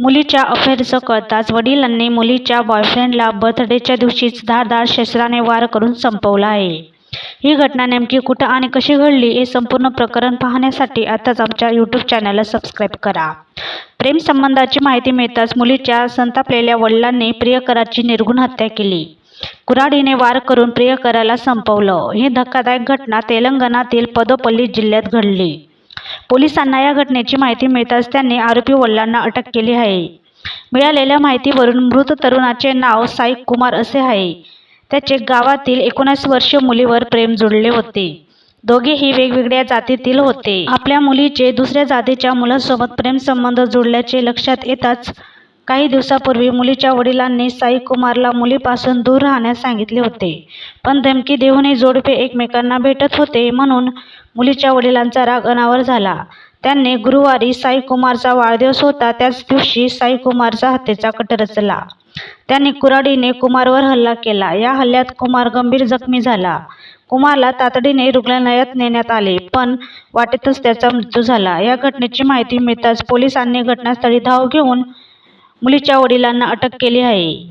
मुलीच्या अफेअरचं कळताच वडिलांनी मुलीच्या बॉयफ्रेंडला बर्थडेच्या दिवशीच धारदार शस्त्राने वार करून संपवला आहे. ही घटना नेमकी कुठं आणि कशी घडली हे संपूर्ण प्रकरण पाहण्यासाठी आताच आमच्या यूट्यूब चॅनलला सबस्क्राईब करा. प्रेमसंबंधाची माहिती मिळताच मुलीच्या संतापलेल्या वडिलांनी प्रियकराची निर्गुण हत्या केली. कुऱ्हाडीने वार करून प्रियकराला संपवलं. ही धक्कादायक घटना तेलंगणातील पदोपल्ली जिल्ह्यात घडली. पोलिसांना या घटनेची माहिती मिळताच त्यांनी आरोपी वडिलांना अटक केली आहे. मिळालेल्या माहितीवरून मृत तरुणाचे नाव साई कुमार असे आहे. त्याचे गावातील एकोणीस वर्षीय मुलीवर प्रेम जुळले होते. दोघेही वेगवेगळ्या जातीतील होते. आपल्या मुलीचे दुसऱ्या जातीच्या मुलासोबत प्रेमसंबंध जुळल्याचे लक्षात येताच काही दिवसापूर्वी मुलीच्या वडिलांनी साई कुमारला मुलीपासून दूर राहण्यास सांगितले होते. पण धमकी देऊनही जोडपे एकमेकांना भेटत होते म्हणून मुलीच्या वडिलांचा राग अनावर झाला. त्यांनी गुरुवारी साई कुमारचा वाढदिवस होता त्याच दिवशी साई कुमारचा हत्येचा कट रचला. त्यांनी कुऱ्हाडीने कुमारवर हल्ला केला. या हल्ल्यात कुमार गंभीर जखमी झाला. कुमारला तातडीने रुग्णालयात नेण्यात आले पण वाटेतच त्याचा मृत्यू झाला. या घटनेची माहिती मिळताच पोलिसांनी घटनास्थळी धाव घेऊन मुलीच्या वडिलांना अटक केली आहे.